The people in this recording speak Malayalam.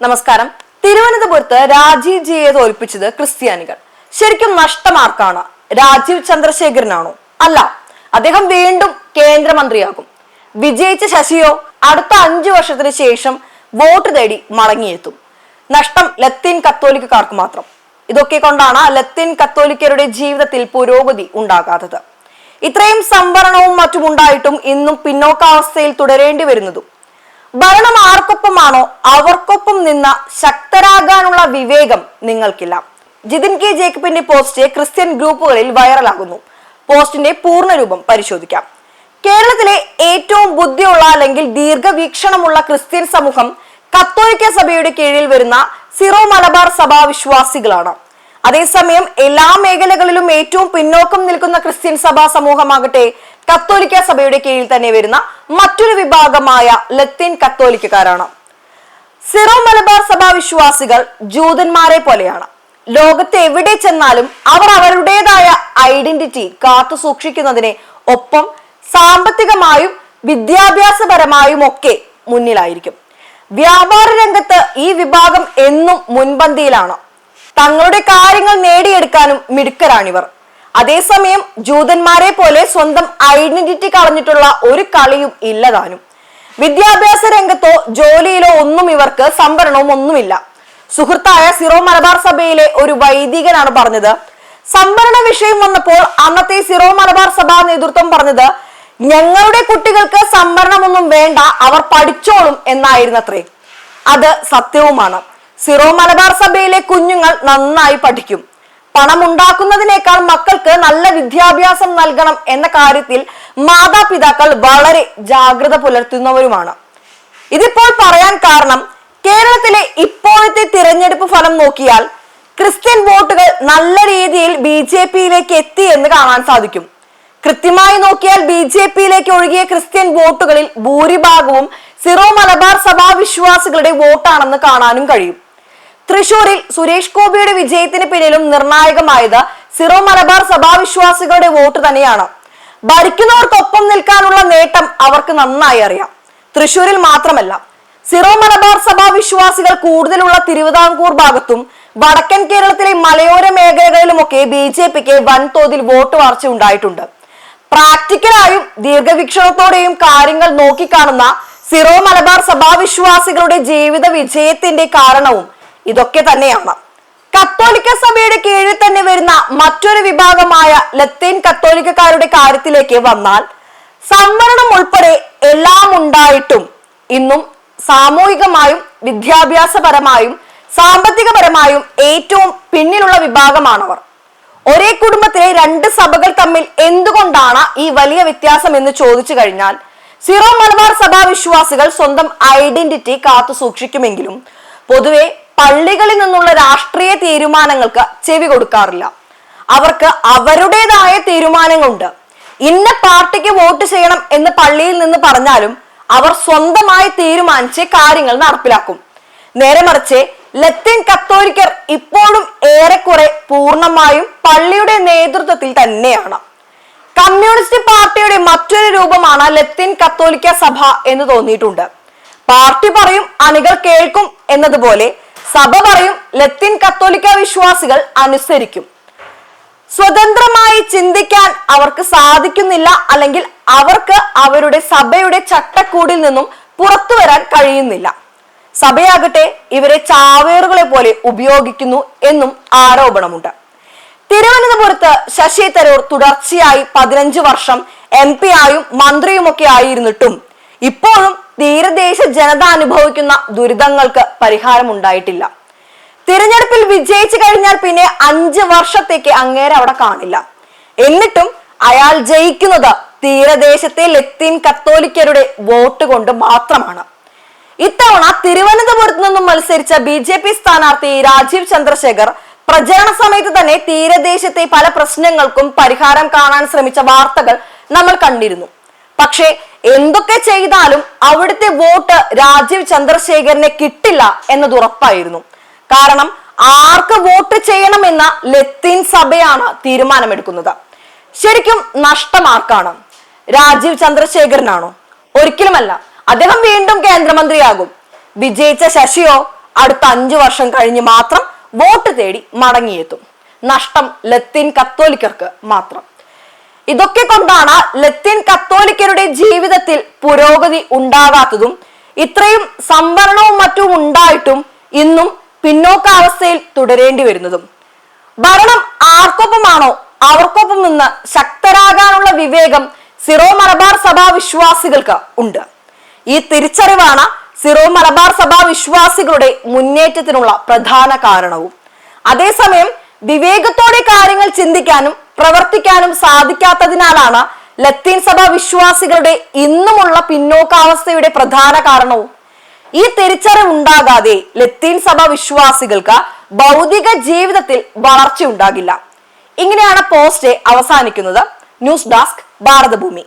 നമസ്കാരം. തിരുവനന്തപുരത്ത് രാജീവ് ജിയെ തോൽപ്പിച്ചത് ക്രിസ്ത്യാനികൾ. ശരിക്കും നഷ്ടമാർക്കാണ്. രാജീവ് ചന്ദ്രശേഖരനാണോ? അല്ല അദ്ദേഹം വീണ്ടും കേന്ദ്രമന്ത്രിയാകും. വിജയിച്ച ശശിയോ അടുത്ത അഞ്ചു വർഷത്തിന് ശേഷം വോട്ട് തേടി മടങ്ങിയെത്തും. നഷ്ടം ലത്തീൻ കത്തോലിക്കാർക്ക് മാത്രം. ഇതൊക്കെ കൊണ്ടാണ് ലത്തീൻ കത്തോലിക്കരുടെ ജീവിതത്തിൽ പുരോഗതി ഉണ്ടാകാത്തത്. ഇത്രയും സംവരണവും മറ്റും ഉണ്ടായിട്ടും ഇന്നും പിന്നോക്കാവസ്ഥയിൽ തുടരേണ്ടി വരുന്നതും ഭരണം ആർക്കൊപ്പമാണോ അവർക്കൊപ്പം നിന്ന ശക്തരാകാനുള്ള വിവേകം നിങ്ങൾക്കില്ല. ജിതിൻ കെ ജേക്കബിന്റെ പോസ്റ്റ് ക്രിസ്ത്യൻ ഗ്രൂപ്പുകളിൽ വൈറലാകുന്നു. പോസ്റ്റിന്റെ പൂർണരൂപം പരിശോധിക്കാം. കേരളത്തിലെ ഏറ്റവും ബുദ്ധിയുള്ള അല്ലെങ്കിൽ ദീർഘവീക്ഷണമുള്ള ക്രിസ്ത്യൻ സമൂഹം കത്തോലിക്ക സഭയുടെ കീഴിൽ വരുന്ന സിറോ മലബാർ സഭാ വിശ്വാസികളാണ് അതേസമയം എല്ലാ മേഖലകളിലും ഏറ്റവും പിന്നോക്കം നിൽക്കുന്ന ക്രിസ്ത്യൻ സഭാ സമൂഹമാകട്ടെ കത്തോലിക്ക സഭയുടെ കീഴിൽ തന്നെ വരുന്ന മറ്റൊരു വിഭാഗമായ ലത്തീൻ കത്തോലിക്കക്കാരാണ്. സിറോ മലബാർ സഭാ വിശ്വാസികൾ ജൂതന്മാരെ പോലെയാണ്. ലോകത്ത് എവിടെ ചെന്നാലും അവർ അവരുടേതായ ഐഡന്റിറ്റി കാത്തു സൂക്ഷിക്കുന്നതിന് ഒപ്പം സാമ്പത്തികമായും വിദ്യാഭ്യാസപരമായും ഒക്കെ മുന്നിലായിരിക്കും. വ്യാപാര രംഗത്ത് ഈ വിഭാഗം എന്നും മുൻപന്തിയിലാണ്. തങ്ങളുടെ കാര്യങ്ങൾ നേടിയെടുക്കാനും മിടുക്കരാണിവർ. അതേസമയം ജൂതന്മാരെ പോലെ സ്വന്തം ഐഡന്റിറ്റി കളഞ്ഞിട്ടുള്ള ഒരു കളിയും ഇല്ലതാനും വിദ്യാഭ്യാസ രംഗത്തോ ജോലിയിലോ ഒന്നും ഇവർക്ക് സംവരണവും ഒന്നുമില്ല. സുഹൃത്തായ സിറോ മലബാർ സഭയിലെ ഒരു വൈദികനാണ് പറഞ്ഞത്. സംവരണ വിഷയം വന്നപ്പോൾ അന്നത്തെ സിറോ മലബാർ സഭാ നേതൃത്വം പറഞ്ഞത് ഞങ്ങളുടെ കുട്ടികൾക്ക് സംവരണമൊന്നും വേണ്ട അവർ പഠിച്ചോളും എന്നായിരുന്നത്രേ. അത് സത്യവുമാണ്. സിറോ മലബാർ സഭയിലെ കുഞ്ഞുങ്ങൾ നന്നായി പഠിക്കും. പണം ഉണ്ടാക്കുന്നതിനേക്കാൾ മക്കൾക്ക് നല്ല വിദ്യാഭ്യാസം നൽകണം എന്ന കാര്യത്തിൽ മാതാപിതാക്കൾ വളരെ ജാഗ്രത പുലർത്തുന്നവരുമാണ്. ഇതിപ്പോൾ പറയാൻ കാരണം കേരളത്തിലെ ഇപ്പോഴത്തെ തിരഞ്ഞെടുപ്പ് ഫലം നോക്കിയാൽ ക്രിസ്ത്യൻ വോട്ടുകൾ നല്ല രീതിയിൽ ബി ജെ പിയിലേക്ക് എത്തി എന്ന് കാണാൻ സാധിക്കും. കൃത്യമായി നോക്കിയാൽ ബി ജെ പിയിലേക്ക് ഒഴുകിയ ക്രിസ്ത്യൻ വോട്ടുകളിൽ ഭൂരിഭാഗവും സിറോ മലബാർ സഭാ വിശ്വാസികളുടെ വോട്ടാണെന്ന് കാണാനും കഴിയും. തൃശൂരിൽ സുരേഷ് ഗോപിയുടെ വിജയത്തിന് പിന്നിലും നിർണായകമായത് സിറോ മലബാർ സഭാവിശ്വാസികളുടെ വോട്ട് തന്നെയാണ്. ഭരിക്കുന്നവർക്കൊപ്പം നിൽക്കാനുള്ള നേട്ടം അവർക്ക് നന്നായി അറിയാം. തൃശൂരിൽ മാത്രമല്ല സിറോ മലബാർ സഭാ വിശ്വാസികൾ കൂടുതലുള്ള തിരുവിതാംകൂർ ഭാഗത്തും വടക്കൻ കേരളത്തിലെ മലയോര മേഖലകളിലുമൊക്കെ ബി ജെ പിക്ക് വൻതോതിൽ വോട്ട് വളർച്ച ഉണ്ടായിട്ടുണ്ട്. പ്രാക്ടിക്കലായും ദീർഘവീക്ഷണത്തോടെയും കാര്യങ്ങൾ നോക്കിക്കാണുന്ന സിറോ മലബാർ സഭാവിശ്വാസികളുടെ ജീവിത വിജയത്തിന്റെ കാരണവും ഇതൊക്കെ തന്നെയാണ്. കത്തോലിക്ക സഭയുടെ കീഴിൽ തന്നെ വരുന്ന മറ്റൊരു വിഭാഗമായ ലത്തീൻ കത്തോലിക്കക്കാരുടെ കാര്യത്തിലേക്ക് വന്നാൽ സംവരണം ഉൾപ്പെടെ എല്ലാം ഉണ്ടായിട്ടും ഇന്നും സാമൂഹികമായും വിദ്യാഭ്യാസപരമായും സാമ്പത്തികപരമായും ഏറ്റവും പിന്നിലുള്ള വിഭാഗമാണവർ. ഒരേ കുടുംബത്തിലെ രണ്ട് സഭകൾ തമ്മിൽ എന്തുകൊണ്ടാണ് ഈ വലിയ വ്യത്യാസം എന്ന് ചോദിച്ചു കഴിഞ്ഞാൽ സിറോ മലബാർ സഭാ വിശ്വാസികൾ സ്വന്തം ഐഡന്റിറ്റി കാത്തു സൂക്ഷിക്കുമെങ്കിലും പൊതുവെ പള്ളികളിൽ നിന്നുള്ള രാഷ്ട്രീയ തീരുമാനങ്ങൾക്ക് ചെവി കൊടുക്കാറില്ല. അവർക്ക് അവരുടേതായ തീരുമാനങ്ങളുണ്ട്. ഇന്ന പാർട്ടിക്ക് വോട്ട് ചെയ്യണം എന്ന് പള്ളിയിൽ നിന്ന് പറഞ്ഞാലും അവർ സ്വന്തമായി തീരുമാനിച്ച് കാര്യങ്ങൾ നടപ്പിലാക്കും. നേരെ മറിച്ച് ലത്തീൻ കത്തോലിക്കർ ഇപ്പോഴും ഏറെക്കുറെ പൂർണമായും പള്ളിയുടെ നേതൃത്വത്തിൽ തന്നെയാണ്. കമ്മ്യൂണിസ്റ്റ് പാർട്ടിയുടെ മറ്റൊരു രൂപമാണ് ലത്തീൻ കത്തോലിക്ക സഭ എന്ന് തോന്നിയിട്ടുണ്ട്. പാർട്ടി പറയും അണികൾ കേൾക്കും എന്നതുപോലെ സഭ പറയും ലത്തീൻ കത്തോലിക്ക വിശ്വാസികൾ അനുസരിക്കും. സ്വതന്ത്രമായി ചിന്തിക്കാൻ അവർക്ക് സാധിക്കുന്നില്ല അല്ലെങ്കിൽ അവർക്ക് അവരുടെ സഭയുടെ ചട്ടക്കൂടിൽ നിന്നും പുറത്തു വരാൻ കഴിയുന്നില്ല. സഭയാകട്ടെ ഇവരെ ചാവേറുകളെ പോലെ ഉപയോഗിക്കുന്നു എന്നും ആരോപണമുണ്ട്. തിരുവനന്തപുരത്ത് ശശി തരൂർ തുടർച്ചയായി പതിനഞ്ച് വർഷം എം പി ആയും മന്ത്രിയുമൊക്കെ ആയിരുന്നിട്ടും ഇപ്പോഴും തീരദേശ ജനത അനുഭവിക്കുന്ന ദുരിതങ്ങൾക്ക് പരിഹാരം ഉണ്ടായിട്ടില്ല തിരഞ്ഞെടുപ്പിൽ വിജയിച്ചു കഴിഞ്ഞാൽ പിന്നെ അഞ്ച് വർഷത്തേക്ക് അങ്ങേരെ അവിടെ കാണില്ല. എന്നിട്ടും അയാൾ ജയിക്കുന്നത് തീരദേശത്തെ ലത്തീൻ കത്തോലിക്കരുടെ വോട്ട് കൊണ്ട് മാത്രമാണ്. ഇത്തവണ തിരുവനന്തപുരത്ത് നിന്നും മത്സരിച്ച ബി ജെ പി സ്ഥാനാർത്ഥി രാജീവ് ചന്ദ്രശേഖർ പ്രചരണ സമയത്ത് തന്നെ തീരദേശത്തെ പല പ്രശ്നങ്ങൾക്കും പരിഹാരം കാണാൻ ശ്രമിച്ച വാർത്തകൾ നമ്മൾ കണ്ടിരുന്നു. പക്ഷേ എന്തൊക്കെ ചെയ്താലും അവിടുത്തെ വോട്ട് രാജീവ് ചന്ദ്രശേഖരനെ കിട്ടില്ല എന്നത് ഉറപ്പായിരുന്നു. കാരണം ആർക്ക് വോട്ട് ചെയ്യണമെന്ന ലത്തീൻ സഭയാണ് തീരുമാനമെടുക്കുന്നത്. ശരിക്കും നഷ്ടം ആർക്കാണ്? രാജീവ് ചന്ദ്രശേഖരനാണോ? ഒരിക്കലുമല്ല. അദ്ദേഹം വീണ്ടും കേന്ദ്രമന്ത്രിയാകും. വിജയിച്ച ശശിയോ അടുത്ത അഞ്ചു വർഷം കഴിഞ്ഞ് മാത്രം വോട്ട് തേടി മടങ്ങിയെത്തും. നഷ്ടം ലത്തീൻ കത്തോലിക്കർക്ക് മാത്രം. ഇതൊക്കെ കൊണ്ടാണ് ലത്തീൻ കത്തോലിക്കരുടെ ജീവിതത്തിൽ പുരോഗതി ഉണ്ടാകാത്തതും ഇത്രയും സംവരണവും മറ്റും ഉണ്ടായിട്ടും ഇന്നും പിന്നോക്കാവസ്ഥയിൽ തുടരേണ്ടി വരുന്നതും. ഭരണം ആർക്കൊപ്പമാണോ അവർക്കൊപ്പം നിന്ന് ശക്തരാകാനുള്ള വിവേകം സിറോ മലബാർ സഭാ വിശ്വാസികൾക്ക് ഉണ്ട്. ഈ തിരിച്ചറിവാണ് സിറോ മലബാർ സഭാ വിശ്വാസികളുടെ മുന്നേറ്റത്തിനുള്ള പ്രധാന കാരണവും. അതേസമയം വിവേകത്തോടെ കാര്യങ്ങൾ ചിന്തിക്കാനും പ്രവർത്തിക്കാനും സാധിക്കാത്തതിനാലാണ് ലത്തീൻ സഭ വിശ്വാസികളുടെ ഇന്നുമുള്ള പിന്നോക്കാവസ്ഥയുടെ പ്രധാന കാരണവും. ഈ തിരിച്ചറിവ് ഉണ്ടാകാതെ ലത്തീൻ സഭ വിശ്വാസികൾക്ക് ഭൗതിക ജീവിതത്തിൽ വളർച്ച ഉണ്ടാകില്ല ഇങ്ങനെയാണ് പോസ്റ്റ് അവസാനിക്കുന്നത്. News desk Bharathabhoomi.